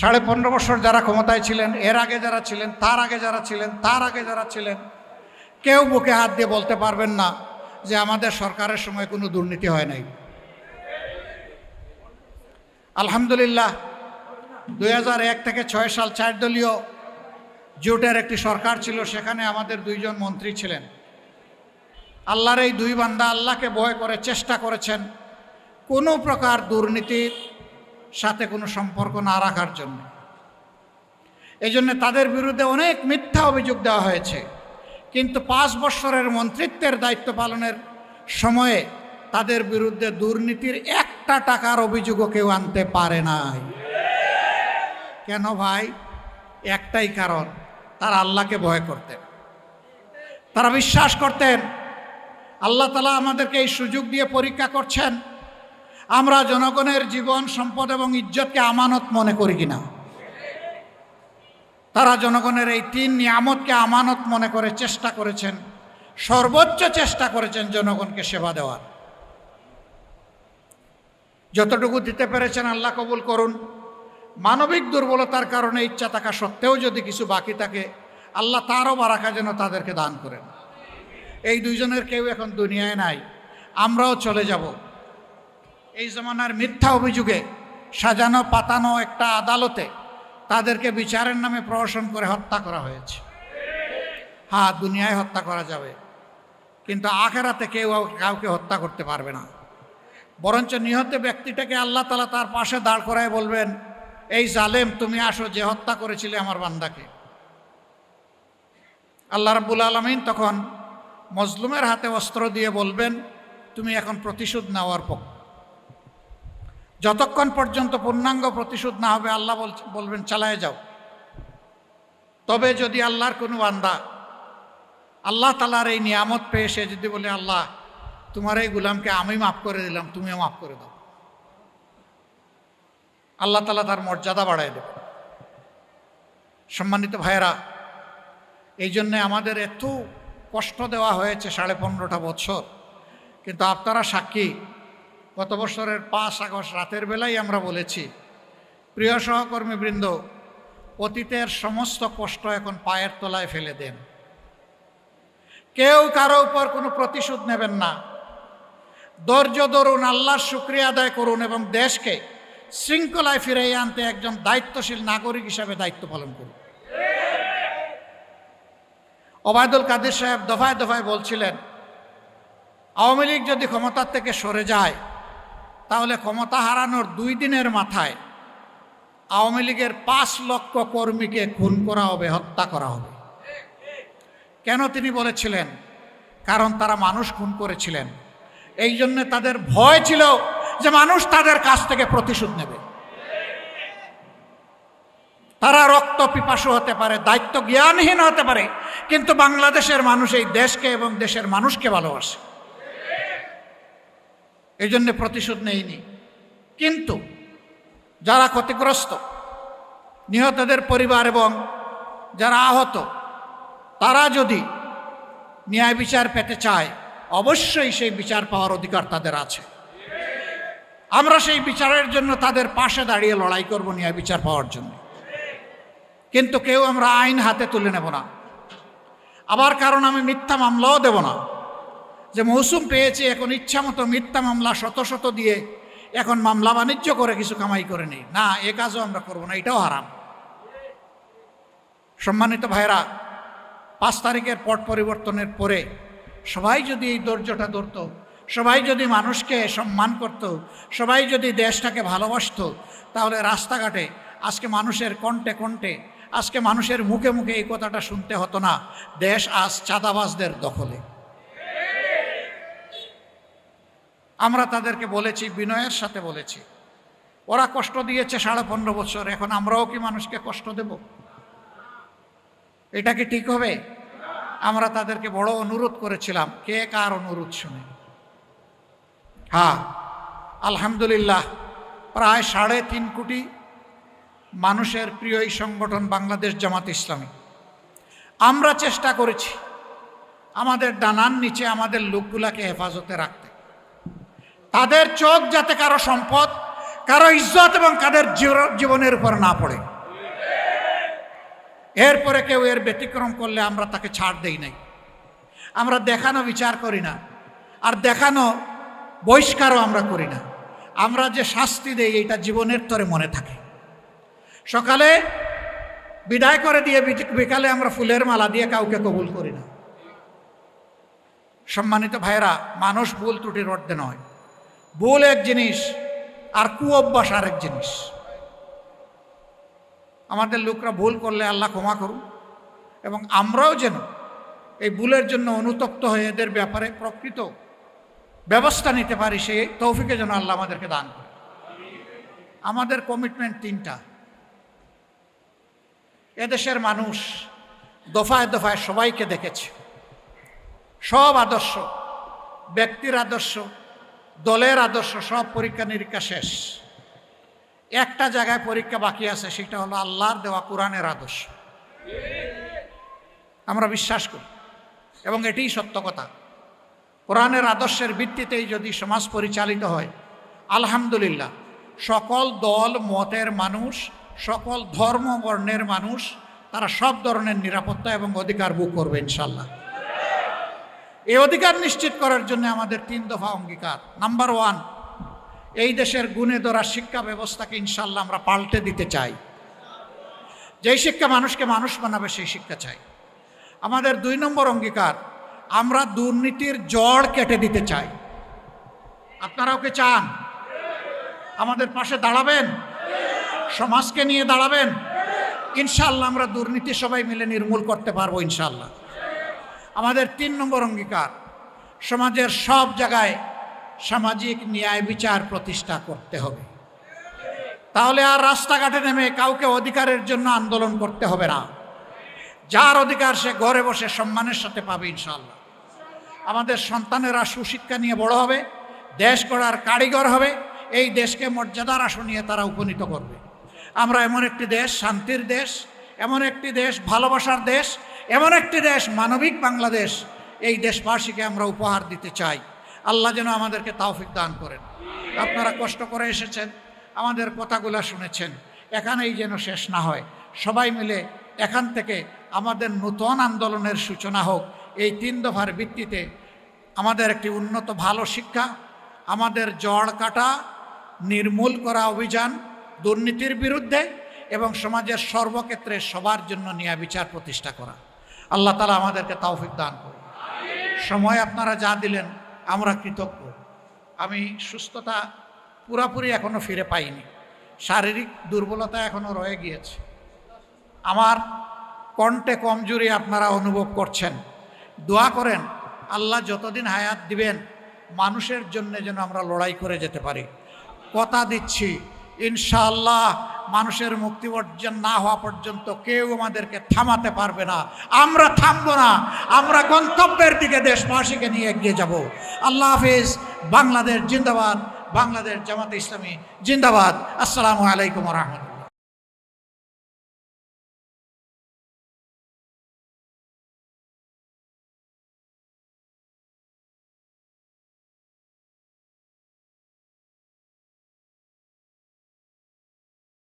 সাড়ে পনেরো বছর যারা ক্ষমতায় ছিলেন, এর আগে যারা ছিলেন, তার আগে যারা ছিলেন, তার আগে যারা ছিলেন, কেউ বুকে হাত দিয়ে বলতে পারবেন না যে আমাদের সরকারের সময় কোনো দুর্নীতি হয় নাই। আলহামদুলিল্লাহ, দুই এক থেকে ছয় সাল চার দলীয় জোটের একটি সরকার ছিল, সেখানে আমাদের দুইজন মন্ত্রী ছিলেন। আল্লাহর এই দুই বান্দা আল্লাহকে ভয় করে, চেষ্টা করেছেন কোনো প্রকার দুর্নীতির সাথে কোনো সম্পর্ক না রাখার জন্য। এই জন্য তাদের বিরুদ্ধে অনেক মিথ্যা অভিযোগ দেওয়া হয়েছে। কিন্তু পাঁচ বছরের মন্ত্রিত্বের দায়িত্ব পালনের সময়ে তাদের বিরুদ্ধে দুর্নীতির একটা টাকার অভিযোগও কেউ আনতে পারে নাই। কেন ভাই? একটাই কারণ, তারা আল্লাহকে ভয় করতেন। তারা বিশ্বাস করতেন, আল্লাহ তালা আমাদেরকে এই সুযোগ দিয়ে পরীক্ষা করছেন আমরা জনগণের জীবন, সম্পদ এবং ইজ্জতকে আমানত মনে করি কিনা? তারা জনগণের এই তিন নিয়ামতকে আমানত মনে করে চেষ্টা করেছেন, সর্বোচ্চ চেষ্টা করেছেন জনগণকে সেবা দেওয়ার। যতটুকু দিতে পেরেছেন আল্লাহ কবুল করুন। মানবিক দুর্বলতার কারণে ইচ্ছা থাকা সত্ত্বেও যদি কিছু বাকি থাকে, আল্লাহ তারও বারাকা যেন তাদেরকে দান করেন। এই দুইজনের কেউ এখন দুনিয়ায় নাই, আমরাও চলে যাব। এই জমানার মিথ্যা অভিযোগে সাজানো, পাতানো একটা আদালতে তাদেরকে বিচারের নামে প্রহসন করে হত্যা করা হয়েছে। হ্যাঁ দুনিয়ায় হত্যা করা যাবে। কিন্তু আখেরাতে কেউ কাউকে হত্যা করতে পারবে না। বরঞ্চ নিহত ব্যক্তিটাকে আল্লাহ তালা তার পাশে দাঁড় করায় বলবেন, এই জালেম, তুমি আসো, যে হত্যা করেছিলে আমার বান্দাকে। আল্লাহ রাব্বুল আলমিন তখন মজলুমের হাতে অস্ত্র দিয়ে বলবেন, তুমি এখন প্রতিশোধ নেওয়ার পক্ষ যতক্ষণ পর্যন্ত পূর্ণাঙ্গ প্রতিশোধ না হবে, আল্লাহ বলবেন, চালায় যাও। তবে যদি আল্লাহর কোনো বান্দা আল্লাহ তালার এই নিয়ামত পেয়ে, সে যদি বলে, আল্লাহ, তোমার এই গুলামকে আমি মাফ করে দিলাম, তুমিও মাফ করে দাও। আল্লাহ তালা তার মর্যাদা বাড়ায় দেবে। সম্মানিত ভাইয়েরা, এই জন্যে আমাদের এত কষ্ট দেওয়া হয়েছে সাড়ে পনেরোটা বছর। কিন্তু আপনারা সাক্ষী গত বছরের পাঁচ আগস্ট রাতের বেলায় আমরা বলেছি, প্রিয় সহকর্মীবৃন্দ, অতীতের সমস্ত কষ্ট এখন পায়ের তলায় ফেলে দেন। কেউ কারও উপর কোনো প্রতিশোধ নেবেন না। ধৈর্য ধরুন, আল্লাহর শুক্রিয়া আদায় করুন এবং দেশকে শৃঙ্খলায় ফিরিয়ে আনতে একজন দায়িত্বশীল নাগরিক হিসাবে দায়িত্ব পালন করুন। ওবায়দুল কাদের সাহেব দফায় দফায় বলছিলেন, আওয়ামী লীগ যদি ক্ষমতার থেকে সরে যায় তাহলে ক্ষমতা হারানোর দুই দিনের মাথায় আওয়ামী লীগের পাঁচ লক্ষ কর্মীকে খুন করা হবে, হত্যা করা হবে। কেন তিনি বলেছিলেন? কারণ তারা মানুষ খুন করেছিলেন। এই জন্যে তাদের ভয় ছিল যে মানুষ তাদের কাছ থেকে প্রতিশোধ নেবে। তারা রক্ত পিপাসু হতে পারে, দায়িত্ব জ্ঞানহীন হতে পারে, কিন্তু বাংলাদেশের মানুষ এই দেশকে এবং দেশের মানুষকে ভালোবাসে। এই জন্যে প্রতিশোধ নেয়নি কিন্তু যারা ক্ষতিগ্রস্ত, নিহতদের পরিবার এবং যারা আহত, তারা যদি ন্যায় বিচার পেতে চায়, অবশ্যই সেই বিচার পাওয়ার অধিকার তাদের আছে। আমরা সেই বিচারের জন্য তাদের পাশে দাঁড়িয়ে লড়াই করব ন্যায় বিচার পাওয়ার জন্য। কিন্তু কেউ আমরা আইন হাতে তুলে নেব না। আবার কারণ আমি মিথ্যা মামলাও দেব না। যে মৌসুম পেয়েছি, এখন ইচ্ছা মতো মিথ্যা মামলা শত শত দিয়ে এখন মামলা বাণিজ্য করে কিছু কামাই করে নেই। না, এ কাজও আমরা করব না, এটাও হারাম। সম্মানিত ভাইরা পাঁচ তারিখের পট পরিবর্তনের পরে সবাই যদি এই ধৈর্যটা ধরত, সবাই যদি মানুষকে সম্মান করত, সবাই যদি দেশটাকে ভালোবাসত, তাহলে রাস্তাঘাটে আজকে মানুষের কণ্ঠে কণ্ঠে, আজকে মানুষের মুখে মুখে এই কথাটা শুনতে হতো না, দেশ আজ চাঁদাবাজদের দখলে। আমরা তাদেরকে বলেছি, বিনয়ের সাথে বলেছি। ওরা কষ্ট দিয়েছে সাড়ে পনেরো বছর, এখন আমরাও কি মানুষকে কষ্ট দেব? এটা কি ঠিক হবে? আমরা তাদেরকে বড় অনুরোধ করেছিলাম। কে কার অনুরোধ শুনে? হ্যাঁ আলহামদুলিল্লাহ, প্রায় সাড়ে তিন কোটি মানুষের প্রিয় এই সংগঠন বাংলাদেশ জামাত ইসলামী। আমরা চেষ্টা করেছি, আমাদের ডানার নিচে আমাদের লোকগুলাকে হেফাজতে রাখতে। তাদের চোখ যাতে কারও সম্পদ, কারও ইজ্জত এবং কাদের জীবনের উপর না পড়ে। এরপরে কেউ এর ব্যতিক্রম করলে আমরা তাকে ছাড় দেই নাই। আমরা দেখানো বিচার করি না, আর দেখানো বহিষ্কারও আমরা করি না। আমরা যে শাস্তি দেই এটা জীবনের তরে মনে থাকে। সকালে বিদায় করে দিয়ে বিকালে আমরা ফুলের মালা দিয়ে কাউকে কবুল করি না। সম্মানিত ভাইরা মানুষ ভুল ত্রুটির অর্ধে নয়। ভুল এক জিনিস আর কু অভ্যাস আর এক জিনিস। আমাদের লোকরা ভুল করলে আল্লাহ ক্ষমা করুন। এবং আমরাও যেন এই ভুলের জন্য অনুতপ্ত হয়ে এদের ব্যাপারে প্রকৃত ব্যবস্থা নিতে পারি, সেই তৌফিকে যেন আল্লাহ আমাদেরকে দান করে আমাদের কমিটমেন্ট তিনটা। এদেশের মানুষ দফায় দফায় সবাইকে দেখেছে। সব আদর্শ, ব্যক্তির আদর্শ দলের আদর্শ, সব পরীক্ষা নিরীক্ষা শেষ। একটা জায়গায় পরীক্ষা বাকি আছে, সেটা হলো আল্লাহর দেওয়া কোরআনের আদর্শ। আমরা বিশ্বাস করি, এবং এটিই সত্য কথা। কোরআনের আদর্শের ভিত্তিতেই যদি সমাজ পরিচালিত হয়, আলহামদুলিল্লাহ, সকল দল, মতের মানুষ, সকল ধর্ম বর্ণের মানুষ, তারা সব ধরনের নিরাপত্তা এবং অধিকার বুক করবে ইনশাল্লাহ এই অধিকার নিশ্চিত করার জন্য আমাদের তিন দফা অঙ্গীকার। নাম্বার ওয়ান এই দেশের গুণে ধরা শিক্ষা ব্যবস্থাকে ইনশাল্লাহ আমরা পাল্টে দিতে চাই। যেই শিক্ষা মানুষকে মানুষ বানাবে, সেই শিক্ষা চাই। আমাদের দুই নম্বর অঙ্গীকার, আমরা দুর্নীতির জড় কেটে দিতে চাই। আপনারাও কি চান? আমাদের পাশে দাঁড়াবেন? সমাজকে নিয়ে দাঁড়াবেন? ইনশাল্লাহ আমরা দুর্নীতি সবাই মিলে নির্মূল করতে পারব ইনশাল্লাহ আমাদের তিন নম্বর অঙ্গীকার, সমাজের সব জায়গায় সামাজিক ন্যায় বিচার প্রতিষ্ঠা করতে হবে। তাহলে আর রাস্তাঘাটে নেমে কাউকে অধিকারের জন্য আন্দোলন করতে হবে না। যার অধিকার সে ঘরে বসে সম্মানের সাথে পাবে ইনশাল্লাহ আমাদের সন্তানেরা সুশিক্ষা নিয়ে বড় হবে, দেশ গড়ার কারিগর হবে, এই দেশকে মর্যাদার আসনিয়ে তারা উপনীত করবে। আমরা এমন একটি দেশ, শান্তির দেশ, এমন একটি দেশ, ভালোবাসার দেশ এমন একটি দেশ, মানবিক বাংলাদেশ, এই দেশবাসীকে আমরা উপহার দিতে চাই। আল্লাহ যেন আমাদেরকে তাওফিক দান করেন। আপনারা কষ্ট করে এসেছেন, আমাদের কথাগুলো শুনেছেন, এখানেই যেন শেষ না হয়। সবাই মিলে এখান থেকে আমাদের নূতন আন্দোলনের সূচনা হোক, এই তিন দফার ভিত্তিতে আমাদের একটি উন্নত, ভালো শিক্ষা, আমাদের জড় কাটা, নির্মূল করা অভিযান, দুর্নীতির বিরুদ্ধে এবং সমাজের সর্বক্ষেত্রে সবার জন্য ন্যায় বিচার প্রতিষ্ঠা করা। আল্লাহ তালা আমাদেরকে তাওফিক দান করুন। সময় আপনারা যা দিলেন, আমরা কৃতজ্ঞ। আমি সুস্থতা পুরাপুরি এখনও ফিরে পাইনি। শারীরিক দুর্বলতা এখনও রয়ে গিয়েছে। আমার কণ্ঠে কমজোরি আপনারা অনুভব করছেন। দোয়া করেন, আল্লাহ যতদিন হায়াত দিবেন, মানুষের জন্য যেন আমরা লড়াই করে যেতে পারি। কথা দিচ্ছি, ইনশাআল্লাহ মানুষের মুক্তি অর্জন না হওয়া পর্যন্ত কেউ আমাদেরকে থামাতে পারবে না। আমরা থামবো না। আমরা গন্তব্যের দিকে দেশবাসীকে নিয়ে এগিয়ে যাব। আল্লাহ হাফিজ। বাংলাদেশ জিন্দাবাদ। বাংলাদেশ জামাত ইসলামী জিন্দাবাদ। আসসালামু আলাইকুম রহমতুল্লাহ।